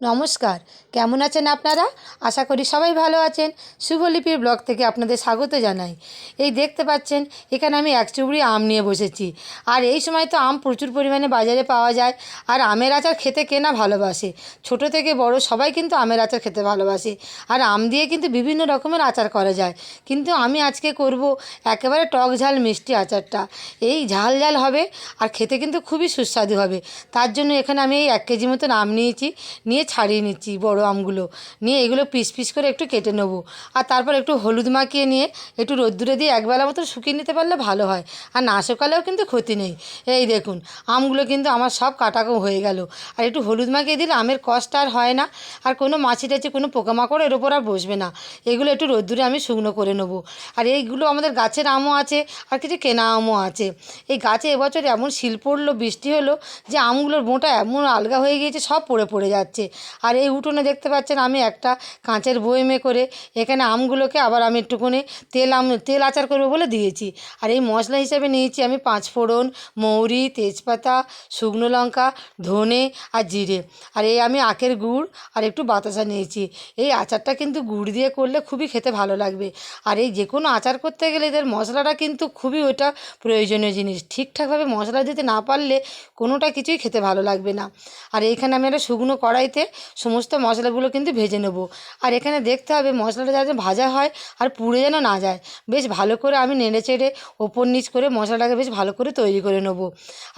নমস্কার। কেমন আছেন আপনারা? আশা করি সবাই ভালো আছেন। শুভলিপির ব্লগ থেকে আপনাদের স্বাগত জানাই। এই দেখতে পাচ্ছেন, এখানে আমি এক চুবড়ি আম নিয়ে বসেছি। আর এই সময় তো আম প্রচুর পরিমাণে বাজারে পাওয়া যায়। আর আমের আচার খেতে কেনা ভালোবাসে? ছোট থেকে বড় সবাই কিন্তু আমের আচার খেতে ভালোবাসে। আর আম দিয়ে কিন্তু বিভিন্ন রকমের আচার করা যায়। কিন্তু আমি আজকে করব একেবারে টক ঝাল মিষ্টি আচারটা। এই ঝাল ঝাল হবে আর খেতে কিন্তু খুবই সুস্বাদু হবে। তার জন্য এখানে আমি এই এক কেজি মতন আম নিয়েছি। নিয়ে ছাড়িয়ে নিচ্ছি বড় আমগুলো। নিয়ে এগুলো পিস পিস করে একটু কেটে নেব। আর তারপর একটু হলুদ মাখিয়ে নিয়ে একটু রোদ্দুরে দিয়ে একবেলা মতো শুকিয়ে নিতে পারলে ভালো হয়। আর না শুকালেও কিন্তু ক্ষতি নেই। এই দেখুন, আমগুলো কিন্তু আমার সব কাটাকো হয়ে গেল। আর একটু হলুদ মাখিয়ে দিলে আমের কষ্ট আর হয় না। আর কোনো মাছি টাছি, কোনো পোকামাকড় এর ওপর আর বসবে না। এগুলো একটু রোদ্দুরে আমি শুকনো করে নেব। আর এইগুলো আমাদের গাছের আমও আছে, আর কিছু কেনা আমও আছে। এই গাছে এবছর এমন শিল পড়ল, বৃষ্টি হলো যে আমগুলোর বোঁটা এমন আলগা হয়ে গিয়েছে, সব পড়ে পড়ে যাচ্ছে। আর এই উঠোনে দেখতে পাচ্ছেন আমি একটা কাঁচের বয়মে করে এখানে আমগুলোকে আবার আমি একটুখানি তেল আম, তেল আচার করব বলে দিয়েছি। আর এই মশলা হিসেবে নিয়েছি আমি পাঁচ ফোড়ন, মৌরি, তেজপাতা, শুকনো লঙ্কা, ধনে আর জিরে। আর এই আমি আখের গুড় আর একটু বাতাসা নিয়েছি। এই আচারটা কিন্তু গুড় দিয়ে করলে খুবই খেতে ভালো লাগবে। আর এই যে কোনো আচার করতে গেলে এদের মশলাটা কিন্তু খুবই ওটা প্রয়োজনীয় জিনিস। ঠিকঠাকভাবে মশলা দিতে না পারলে কোনোটা কিছুই খেতে ভালো লাগবে না। আর এইখানে আমি একটা শুকনো কড়াইতে সমস্ত মশলাগুলো কিন্তু ভেজে নেব। আর এখানে দেখতে হবে মশলাটা যাতে ভাজা হয় আর পুড়ে যেন না যায়। বেশ ভালো করে আমি নেড়ে চেড়ে ওপর নিচ করে মশলাটাকে বেশ ভালো করে তৈরি করে নেব।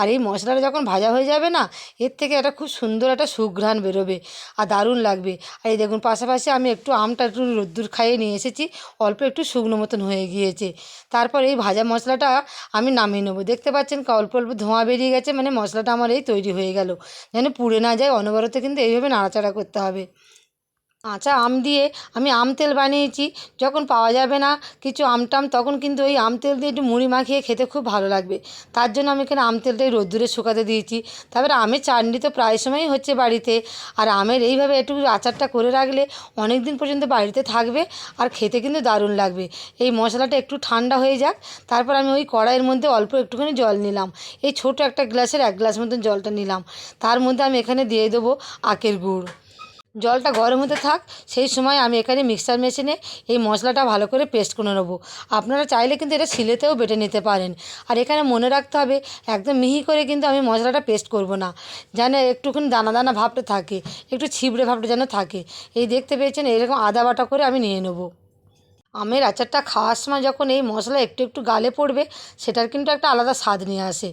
আর এই মশলাটা যখন ভাজা হয়ে যাবে না, এর থেকে একটা খুব সুন্দর একটা সুঘ্রাণ বেরোবে আর দারুণ লাগবে। আর এই দেখুন, পাশাপাশি আমি একটু আমটা একটু রোদ্দুর খাইয়ে নিয়ে এসেছি, অল্প একটু শুকনো মতন হয়ে গিয়েছে। তারপর এই ভাজা মশলাটা আমি নামিয়ে নেব। দেখতে পাচ্ছেন অল্প অল্প ধোঁয়া বেরিয়ে গেছে মানে মশলাটা আমার এই তৈরি হয়ে গেল। যেন পুড়ে না যায়, অনবরত কিন্তু এইভাবে নাড়াচাড়া করতে হবে। কাঁচা আম দিয়ে আমি আম তেল বানিয়েছি। যখন পাওয়া যাবে না কিছু আম টাম, তখন কিন্তু ওই আম তেল দিয়ে একটু মুড়ি মাখিয়ে খেতে খুব ভালো লাগবে। তার জন্য আমি এখানে আম তেলটাই রোদ্দুরে শুকাতে দিয়েছি। তারপরে আমের চাটনি তো প্রায় সময়ই হচ্ছে বাড়িতে। আর আমের এইভাবে একটু আচারটা করে রাখলে অনেক দিন পর্যন্ত বাড়িতে থাকবে আর খেতে কিন্তু দারুণ লাগবে। এই মশলাটা একটু ঠান্ডা হয়ে যাক, তারপর আমি ওই কড়াইয়ের মধ্যে অল্প একটুখানি জল নিলাম। এই ছোটো একটা গ্লাসের এক গ্লাস মতন জলটা নিলাম। তার মধ্যে আমি এখানে দিয়ে দেবো আখের গুড়। জলটা গরম হতে থাক, সেই সময় আমি এখানে মিক্সার মেশিনে এই মশলাটা ভালো করে পেস্ট করে নেব। আপনারা চাইলে কিন্তু এটা শিলেতেও বেটে নিতে পারেন। আর এখানে মনে রাখতে হবে, একদম মিহি করে কিন্তু আমি মশলাটা পেস্ট করব না। যেন একটুখানি দানা দানা ভাবটা থাকে, একটু ছিবড়ে ভাবটা যেন থাকে। এই দেখতে পেয়েছেন, এরকম আদা বাটা করে আমি নিয়ে নেব। আমের আচারটা খাওয়ার সময় যখন এই মশলা একটু একটু গালে পড়বে, সেটার কিন্তু একটা আলাদা স্বাদ নিয়ে আসে।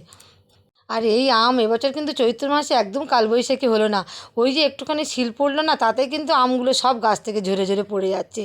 আর এই আম এবছর কিন্তু চৈত্র মাসে একদম কালবৈশাখী হলো না। ওই যে একটুখানি শিল পড়ল না, তাতে কিন্তু আমগুলো সব গাছ থেকে ঝরে ঝরে পড়ে যাচ্ছে।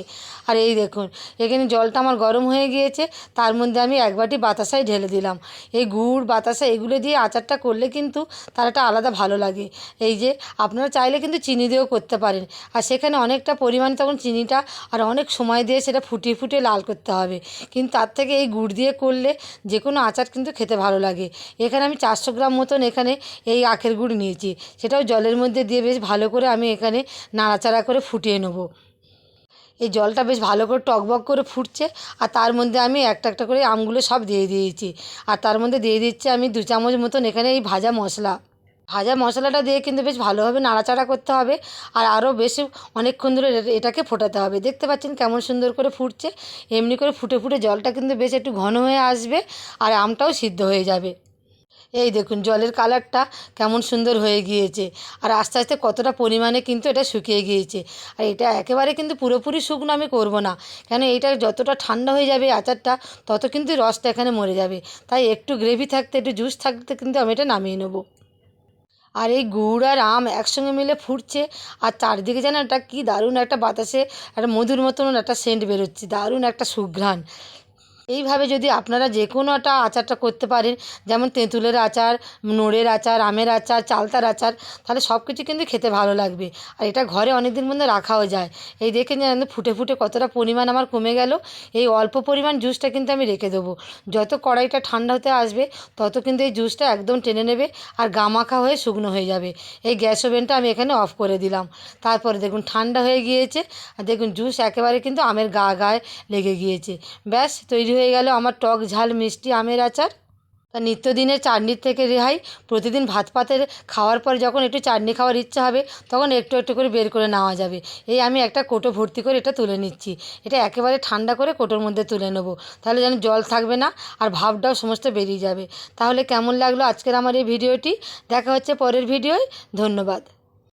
আর এই দেখুন, এখানে জলটা আমার গরম হয়ে গিয়েছে, তার মধ্যে আমি এক বাটি বাতাসাই ঢেলে দিলাম। এই গুড়, বাতাসা, এগুলো দিয়ে আচারটা করলে কিন্তু তার একটা আলাদা ভালো লাগে। এই যে, আপনারা চাইলে কিন্তু চিনি দিয়েও করতে পারেন। আর সেখানে অনেকটা পরিমাণ তখন চিনিটা আর অনেক সময় দিয়ে সেটা ফুটিয়ে ফুটিয়ে লাল করতে হবে। কিন্তু তার থেকে এই গুড় দিয়ে করলে যে কোনো আচার কিন্তু খেতে ভালো লাগে। এখানে আমি চারশো গ্রাম মতন এখানে এই আখের গুড় নিয়েছি। সেটাও জলের মধ্যে দিয়ে বেশ ভালো করে আমি এখানে নাড়াচাড়া করে ফুটিয়ে নেব। এই জলটা বেশ ভালো করে টকবক করে ফুটছে আর তার মধ্যে আমি একটা একটা করে আমগুলো সব দিয়ে দিয়েছি। আর তার মধ্যে দিয়ে দিচ্ছি আমি দু চামচ মতন এখানে এই ভাজা মশলা। ভাজা মশলাটা দিয়ে কিন্তু বেশ ভালোভাবে নাড়াচাড়া করতে হবে আর আরও বেশি অনেকক্ষণ ধরে এটাকে ফোটাতে হবে। দেখতে পাচ্ছেন কেমন সুন্দর করে ফুটছে। এমনি করে ফুটে ফুটে জলটা কিন্তু বেশ একটু ঘন হয়ে আসবে আর আমটাও সিদ্ধ হয়ে যাবে। এই দেখুন, জলের কালারটা কেমন সুন্দর হয়ে গিয়েছে। আর আস্তে আস্তে কতটা পরিমাণে কিন্তু এটা শুকিয়ে গিয়েছে। আর এটা একেবারে কিন্তু পুরোপুরি শুকনো আমি করব না। কেন এটা যতটা ঠান্ডা হয়ে যাবে আচারটা, তত কিন্তু রসটা এখানে মরে যাবে। তাই একটু গ্রেভি থাকতে, একটু জুস থাকতে কিন্তু আমি এটা নামিয়ে নেব। আর এই গুড় আর আম একসঙ্গে মিলে ফুটছে। আর চারদিকে যেন একটা কী দারুণ একটা বাতাসে, একটা মধুর মতন একটা সেন্ট বেরোচ্ছে। দারুণ একটা সুঘ্রাণ। এইভাবে যদি আপনারা যে কোনো একটা আচারটা করতে পারেন, যেমন তেঁতুলের আচার, নোড়ের আচার, আমের আচার, চালতার আচার, তাহলে সব কিছু কিন্তু খেতে ভালো লাগবে। আর এটা ঘরে অনেক দিন মধ্যে রাখাও যায়। এই দেখে ফুটে ফুটে কতটা পরিমাণ আমার কমে গেল। এই অল্প পরিমাণ জুসটা কিন্তু আমি রেখে দেবো। যত কড়াইটা ঠান্ডা হতে আসবে, তত কিন্তু এই জুসটা একদম টেনে নেবে আর গামাখা হয়ে শুকনো হয়ে যাবে। এই গ্যাস ওভেনটা আমি এখানে অফ করে দিলাম। তারপরে দেখুন, ঠান্ডা হয়ে গিয়েছে। আর দেখুন জুস একেবারে কিন্তু আমের গা গায়ে লেগে গিয়েছে। ব্যাস তৈরি হয়ে গেল আমার টক ঝাল মিষ্টি আমের আচার। তা নিত্যদিনের চাটনির থেকে রেহাই, প্রতিদিন ভাত পাতের খাওয়ার পর যখন একটু চাটনি খাওয়ার ইচ্ছা হবে, তখন একটু একটু করে বের করে নেওয়া যাবে। এই আমি একটা কোটো ভর্তি করে এটা তুলে নিচ্ছি। এটা একেবারে ঠান্ডা করে কোটোর মধ্যে তুলে নেব। তাহলে যেন জল থাকবে না আর ভাবটাও সমস্ত বেরিয়ে যাবে। তাহলে কেমন লাগল আজকের আমার এই ভিডিওটি? দেখা হচ্ছে পরের ভিডিওয়। ধন্যবাদ।